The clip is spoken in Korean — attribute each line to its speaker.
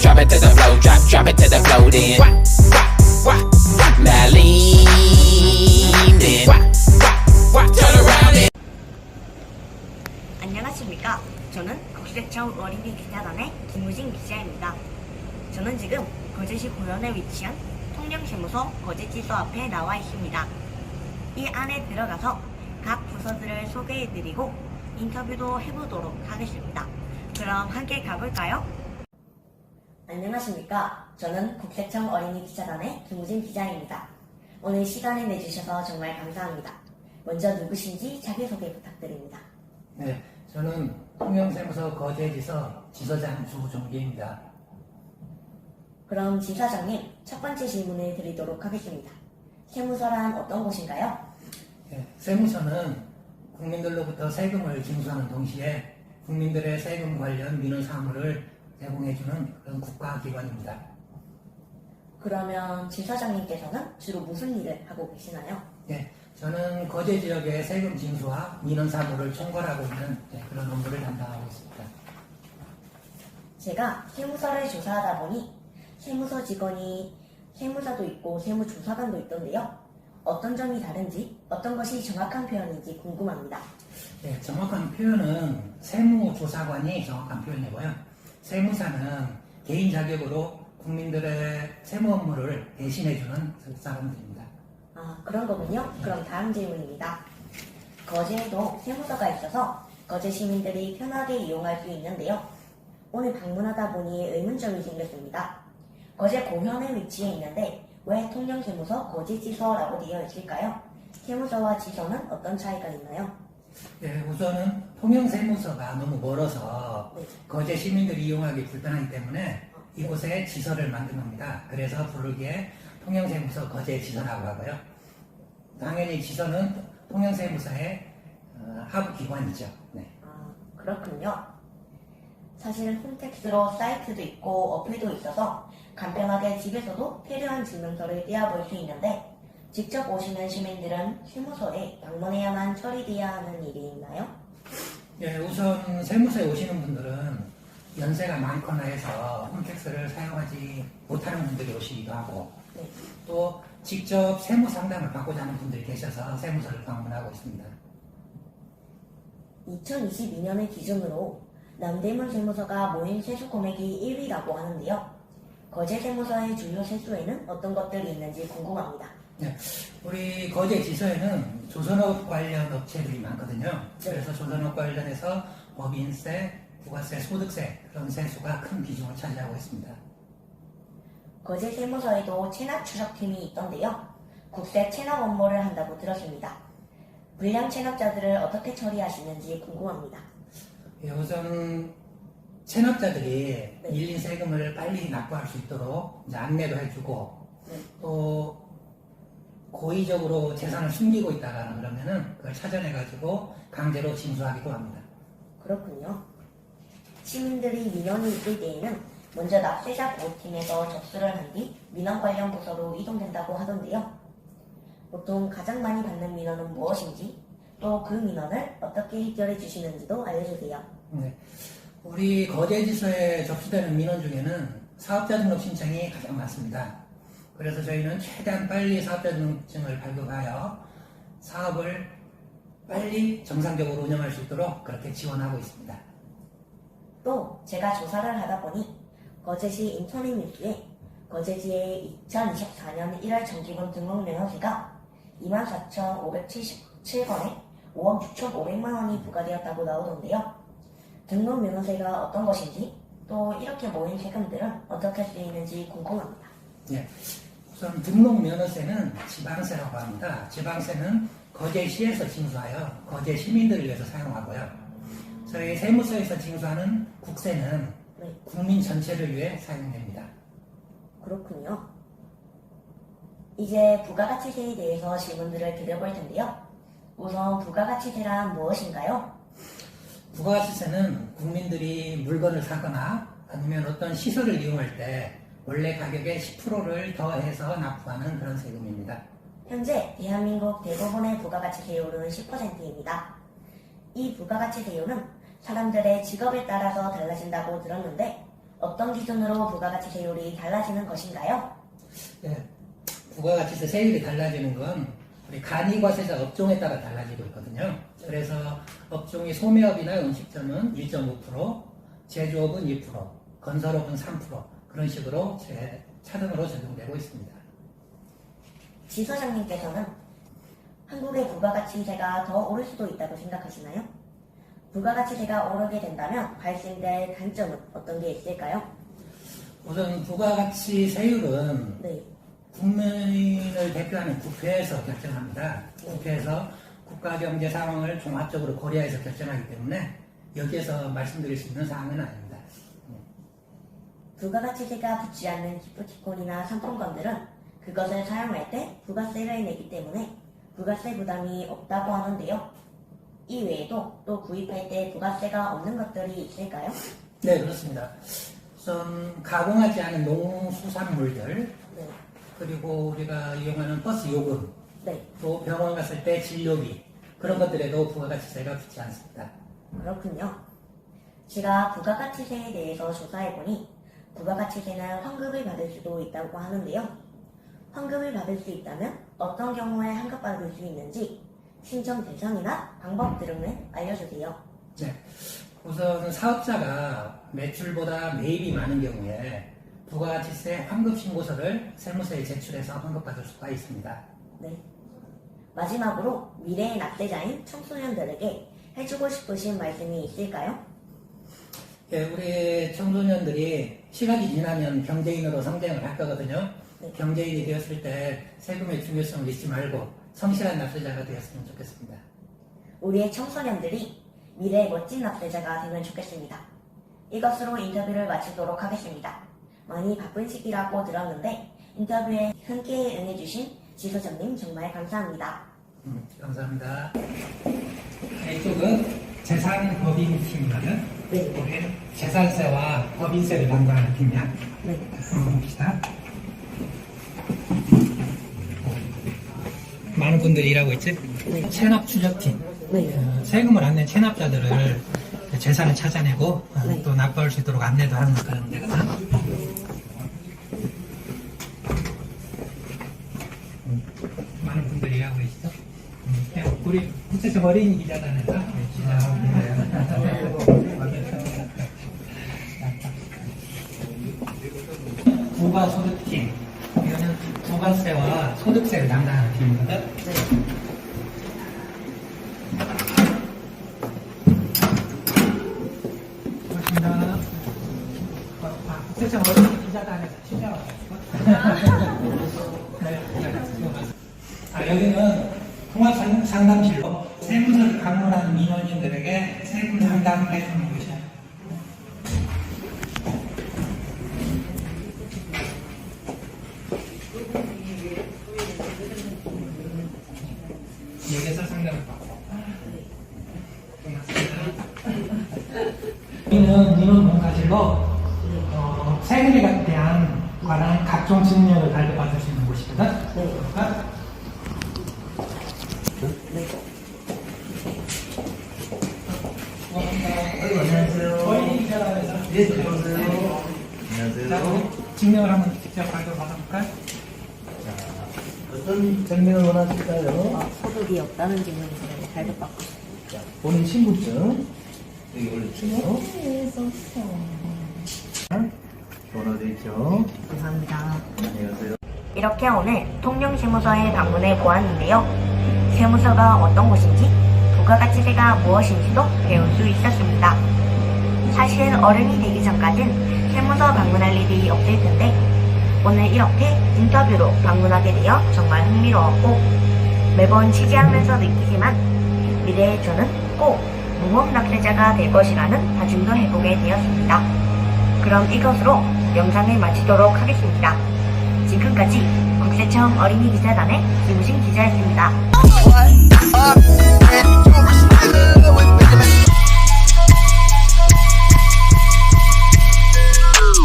Speaker 1: Drop it to the flow, drop, drop it to the flow then. Now lean in. Turn around and
Speaker 2: 안녕하십니까. 저는 국세청 어린이 기자단의 김우진 기자입니다. 저는 지금 거제시 고현에 위치한 통영세무서 거제지소 앞에 나와 있습니다. 이 안에 들어가서 각 부서들을 소개해드리고 인터뷰도 해보도록 하겠습니다. 그럼 함께 가볼까요? 안녕하십니까. 저는 국세청 어린이 기자단의 김우진 기자입니다. 오늘 시간을 내주셔서 정말 감사합니다. 먼저 누구신지 자기소개 부탁드립니다.
Speaker 3: 네, 저는 통영세무서 거제지서 지서장 주종기입니다.
Speaker 2: 그럼 지사장님 첫 번째 질문을 드리도록 하겠습니다. 세무서란 어떤 곳인가요?
Speaker 3: 네, 세무서는 국민들로부터 세금을 징수하는 동시에 국민들의 세금 관련 민원 사무를 제공해주는 그런 국가기관입니다.
Speaker 2: 그러면 지 사장님께서는 주로 무슨 일을 하고 계시나요?
Speaker 3: 네, 저는 거제 지역의 세금 징수와 민원 사무를 총괄하고 있는 네, 그런 업무를 담당하고 있습니다.
Speaker 2: 제가 세무서를 조사하다 보니 세무서 직원이 세무사도 있고 세무조사관도 있던데요. 어떤 점이 다른지 어떤 것이 정확한 표현인지 궁금합니다.
Speaker 3: 네, 정확한 표현은 세무조사관이 정확한 표현이고요. 세무사는 개인 자격으로 국민들의 세무 업무를 대신해주는 사람들입니다.
Speaker 2: 아, 그런 거군요. 그럼 다음 질문입니다. 거제에도 세무서가 있어서 거제 시민들이 편하게 이용할 수 있는데요. 오늘 방문하다 보니 의문점이 생겼습니다. 거제 고현에 위치해 있는데 왜 통영세무서 거제지서라고 되어 있을까요? 세무서와 지서는 어떤 차이가 있나요?
Speaker 3: 네, 우선은 통영세무서가 너무 멀어서
Speaker 2: 네.
Speaker 3: 거제 시민들이 이용하기 불편하기 때문에 이곳에 지서를 만든 겁니다. 그래서 부르기에 통영세무서 거제 지서라고 하고요. 당연히 지서는 통영세무서의 어, 하부 기관이죠. 네.
Speaker 2: 아, 그렇군요. 사실 홈택스로 사이트도 있고 어플도 있어서 간편하게 집에서도 필요한 증명서를 떼어볼 수 있는데 직접 오시는 시민들은 세무서에 방문해야만 처리돼야 하는 일이 있나요?
Speaker 3: 예, 우선 세무서에 오시는 분들은 연세가 많거나 해서 홈택스를 사용하지 못하는 분들이 오시기도 하고
Speaker 2: 네.
Speaker 3: 또 직접 세무 상담을 받고자 하는 분들이 계셔서 세무서를 방문하고 있습니다.
Speaker 2: 2022년을 기준으로 남대문 세무서가 모인 세수 금액이 1위라고 하는데요. 거제 세무서의 주요 세수에는 어떤 것들이 있는지 궁금합니다.
Speaker 3: 네, 우리 거제 지서에는 조선업 관련 업체들이 많거든요. 그래서 조선업 관련해서 법인세, 부가세, 소득세 그런 세수가 큰 비중을 차지하고 있습니다.
Speaker 2: 거제 세무서에도 체납 추적팀이 있던데요. 국세 체납 업무를 한다고 들었습니다. 불량 체납자들을 어떻게 처리하시는지 궁금합니다.
Speaker 3: 예, 우선 체납자들이
Speaker 2: 네.
Speaker 3: 밀린 세금을 빨리 납부할 수 있도록 이제 안내도 해주고
Speaker 2: 네.
Speaker 3: 또 고의적으로 재산을 숨기고 있다거나 그러면은 그걸 찾아내가지고 강제로 징수하기도 합니다.
Speaker 2: 그렇군요. 시민들이 민원이 있을 때에는 먼저 납세자 보호팀에서 접수를 한 뒤 민원 관련 부서로 이동된다고 하던데요. 보통 가장 많이 받는 민원은 무엇인지 또 그 민원을 어떻게 해결해 주시는지도 알려주세요.
Speaker 3: 네. 우리 거제지서에 접수되는 민원 중에는 사업자 등록 신청이 가장 많습니다. 그래서 저희는 최대한 빨리 사업자 등록증을 발급하여 사업을 빨리 정상적으로 운영할 수 있도록 그렇게 지원하고 있습니다.
Speaker 2: 또 제가 조사를 하다 보니 거제시 인터넷 뉴스에 거제지의 2024년 1월 정기분 등록 면허세가 24,577건에 5억 6,500만 원이 부과되었다고 나오던데요. 등록 면허세가 어떤 것인지 또 이렇게 모인 세금들은 어떻게 쓰이는지 궁금합니다.
Speaker 3: 예. 우선 등록 면허세는 지방세라고 합니다. 지방세는 거제시에서 징수하여 거제 시민들을 위해서 사용하고요. 저희 세무서에서 징수하는 국세는
Speaker 2: 네,
Speaker 3: 국민 전체를 위해 사용됩니다.
Speaker 2: 그렇군요. 이제 부가가치세에 대해서 질문들을 드려볼 텐데요. 우선 부가가치세란 무엇인가요?
Speaker 3: 부가가치세는 국민들이 물건을 사거나 아니면 어떤 시설을 이용할 때 원래 가격의 10%를 더해서 납부하는 그런 세금입니다.
Speaker 2: 현재 대한민국 대부분의 부가가치 세율은 10%입니다. 이 부가가치 세율은 사람들의 직업에 따라서 달라진다고 들었는데 어떤 기준으로 부가가치 세율이 달라지는 것인가요?
Speaker 3: 네. 부가가치세 세율이 달라지는 건 우리 간이과세자 업종에 따라 달라지고 있거든요. 그래서 업종이 소매업이나 음식점은 1.5%, 제조업은 2%, 건설업은 3% 그런 식으로 제 차등으로 적용되고 있습니다.
Speaker 2: 지 소장님께서는 한국의 부가가치세가 더 오를 수도 있다고 생각하시나요? 부가가치세가 오르게 된다면 발생될 단점은 어떤 게 있을까요?
Speaker 3: 우선 부가가치 세율은
Speaker 2: 네,
Speaker 3: 국민을 대표하는 국회에서 결정합니다. 국회에서 국가 경제 상황을 종합적으로 고려해서 결정하기 때문에 여기에서 말씀드릴 수 있는 사항은 아닙니다.
Speaker 2: 부가가치세가 붙지 않는 기프티콘이나 상품권들은 그것을 사용할 때 부가세를 내기 때문에 부가세 부담이 없다고 하는데요. 이 외에도 또 구입할 때 부가세가 없는 것들이 있을까요?
Speaker 3: 네, 그렇습니다. 우선 가공하지 않은 농수산물들
Speaker 2: 네,
Speaker 3: 그리고 우리가 이용하는 버스 요금
Speaker 2: 네,
Speaker 3: 또 병원 갔을 때 진료비 그런 것들에도 부가가치세가 붙지 않습니다.
Speaker 2: 그렇군요. 제가 부가가치세에 대해서 조사해보니 부가가치세는 환급을 받을 수도 있다고 하는데요. 환급을 받을 수 있다면 어떤 경우에 환급받을 수 있는지 신청 대상이나 방법 등을 알려주세요.
Speaker 3: 네. 우선 사업자가 매출보다 매입이 많은 경우에 부가가치세 환급 신고서를 세무서에 제출해서 환급받을 수가 있습니다.
Speaker 2: 네. 마지막으로 미래의 납세자인 청소년들에게 해주고 싶으신 말씀이 있을까요?
Speaker 3: 예, 우리 청소년들이 시간이 지나면 경제인으로 성장을 할 거거든요.
Speaker 2: 네.
Speaker 3: 경제인이 되었을 때 세금의 중요성을 잊지 말고 성실한 납세자가 되었으면 좋겠습니다.
Speaker 2: 우리의 청소년들이 미래의 멋진 납세자가 되면 좋겠습니다. 이것으로 인터뷰를 마치도록 하겠습니다. 많이 바쁜 시기라고 들었는데 인터뷰에 함께 응해주신 지소장님 정말 감사합니다.
Speaker 3: 음, 감사합니다. 네, 이쪽은 재산 법인 팀이거든.
Speaker 2: 네.
Speaker 3: 우리 재산세와 법인세를 담당하는 팀이야.
Speaker 2: 네.
Speaker 3: 한번 봅시다. 많은 분들이 일하고 있지?
Speaker 2: 네.
Speaker 3: 체납 추적팀.
Speaker 2: 네.
Speaker 3: 어, 세금을 안 낸 체납자들을 재산을 찾아내고 어,
Speaker 2: 네.
Speaker 3: 또 납부할 수 있도록 안내도 하는 그런 데거든. 음, 많은 분들이 일하고 있어. 음, 그냥 우리 국세청 어린이 기자단에서 기자하고 계세요. 부가 소득팀. 이거는 부가세와 소득세를 담당하는 팀이거든. 아, 어린이 기자단에서 취재와가지고. 네, 네. 아, 여기는 통합상담실로 세무서를 방문하는 민원인들에게 세금 상담을 해주는 곳이에요. 여기서 상담을 받고. 여기는 민원 공사실로 어, 세금에 대한 관한 각종 증명을 발급받을 수 있는 곳이거든.
Speaker 2: 네.
Speaker 3: 그러니까
Speaker 4: 안녕하세요.
Speaker 3: 저희 기자단에서
Speaker 4: 예, 들어오세요. 안녕하세요.
Speaker 3: 자, 우리 증명을 한번 직접 발급 받아볼까요?
Speaker 4: 어떤 증명을 원하실까요?
Speaker 2: 소득이 없다는 증명을 발급받고
Speaker 4: 자, 본인 신분증 여기 올려주세요. 번호 되죠?
Speaker 2: 감사합니다.
Speaker 4: 안녕하세요.
Speaker 2: 이렇게 오늘 통영세무서에 방문해 보았는데요. 세무서가 어떤 곳인지, 부가가치세가 무엇인지도 배울 수 있었습니다. 사실 어른이 되기 전까진 세무서 방문할 일이 없을 텐데, 오늘 이렇게 인터뷰로 방문하게 되어 정말 흥미로웠고, 매번 취재하면서 느끼지만, 미래의 저는 꼭 무법납세자가 될 것이라는 다짐도 해보게 되었습니다. 그럼 이것으로 영상을 마치도록 하겠습니다. 지금까지 국세청 어린이 기자단의 김우신 기자였습니다.
Speaker 5: I, I.